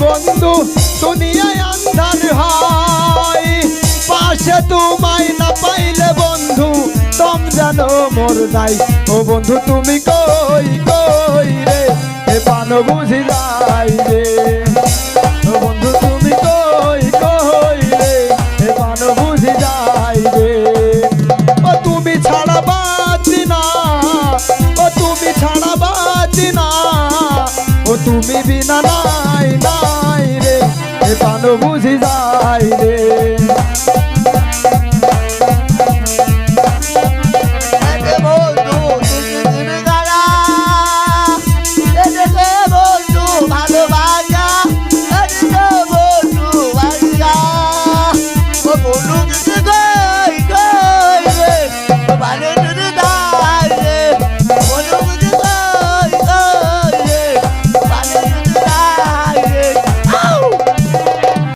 বন্ধু, দুনিয়ায় আন্ধার হয়। পাশে তোমায় না পাইলে বন্ধু তম জানো মোর নাই। ও বন্ধু, তুমি কই কই রে? এ পান বুঝি যাই রে। তুমি ছাড়া না। তুমি ছাড়া ও তুমি বুঝি যাই